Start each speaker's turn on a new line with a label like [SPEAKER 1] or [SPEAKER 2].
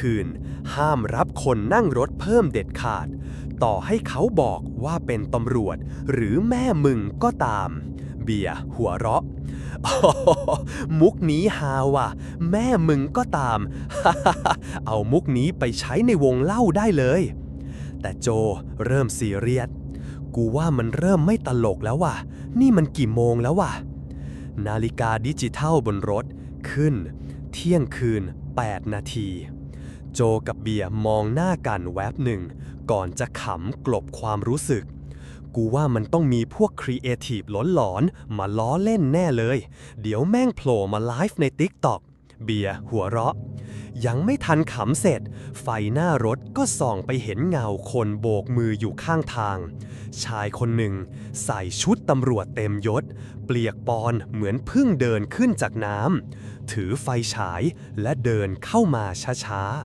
[SPEAKER 1] คืน ห้ามรับคนนั่งรถเพิ่มเด็ดขาด ต่อให้เขาบอกว่าเป็นตำรวจ หรือแม่มึงก็ตาม เบียหัวเราะอ๋อมุกนี้ฮาว่ะ แม่มึงก็ตาม เอามุกนี้ไปใช้ในวงเล่าได้เลย แต่โจเริ่มซีเรียส กูว่ามันเริ่มไม่ตลกแล้วว่ะ นี่มันกี่โมงแล้วว่ะ นาฬิกาดิจิทัลบนรถขึ้น เที่ยงคืน 8 นาที โจกับเบียร์มองหน้ากันแวบหนึ่ง ก่อนจะขำกลบความรู้สึก กูว่ามันต้องมีพวกครีเอทีฟหลอนๆ มาล้อเล่นแน่เลย เดี๋ยวแม่งโผล่มาไลฟ์ใน TikTok เบียร์หัวเราะ ยังไม่ทันขำเสร็จ ไฟหน้ารถก็ส่องไปเห็นเงาคนโบกมืออยู่ข้างทาง ชายคนหนึ่ง ใส่ชุดตำรวจเต็มยศ เปลียกปอนเหมือนเพึ่งเดินขึ้นจากน้ำถือไฟฉายและเดินเข้ามาช้าๆ